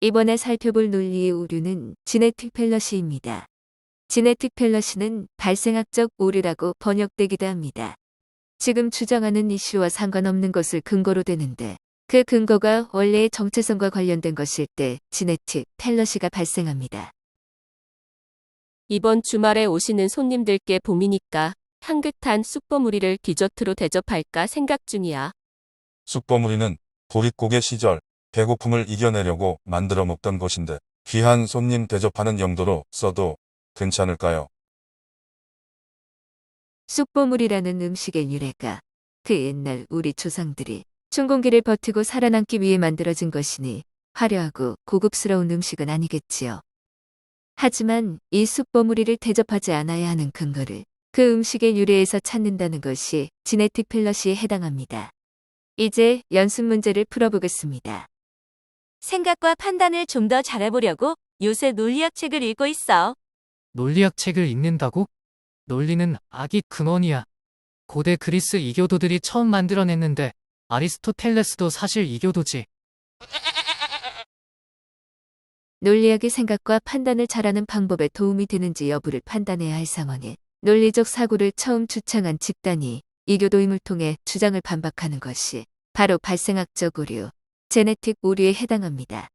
이번에 살펴볼 논리의 오류는 지네틱 펠러시입니다. 지네틱 펠러시는 발생학적 오류라고 번역되기도 합니다. 지금 주장하는 이슈와 상관없는 것을 근거로 대는데 그 근거가 원래의 정체성과 관련된 것일 때 지네틱 펠러시가 발생합니다. 이번 주말에 오시는 손님들께 봄이니까 향긋한 쑥버무리를 디저트로 대접할까 생각 중이야. 쑥버무리는 보릿고개 시절 배고픔을 이겨내려고 만들어 먹던 것인데 귀한 손님 대접하는 용도로 써도 괜찮을까요? 쑥보물이라는 음식의 유래가 그 옛날 우리 조상들이 춘공기를 버티고 살아남기 위해 만들어진 것이니 화려하고 고급스러운 음식은 아니겠지요. 하지만 이 쑥버무리를 대접하지 않아야 하는 근거를 그 음식의 유래에서 찾는다는 것이 지네틱 펠러시에 해당합니다. 이제 연습 문제를 풀어보겠습니다. 생각과 판단을 좀 더 잘해보려고 요새 논리학 책을 읽고 있어. 논리학 책을 읽는다고? 논리는 악의 근원이야. 고대 그리스 이교도들이 처음 만들어냈는데 아리스토텔레스도 사실 이교도지. 논리학의 생각과 판단을 잘하는 방법에 도움이 되는지 여부를 판단해야 할 상황에 논리적 사고를 처음 주창한 집단이 이교도임을 통해 주장을 반박하는 것이 바로 발생학적 오류, 제네틱 오류에 해당합니다.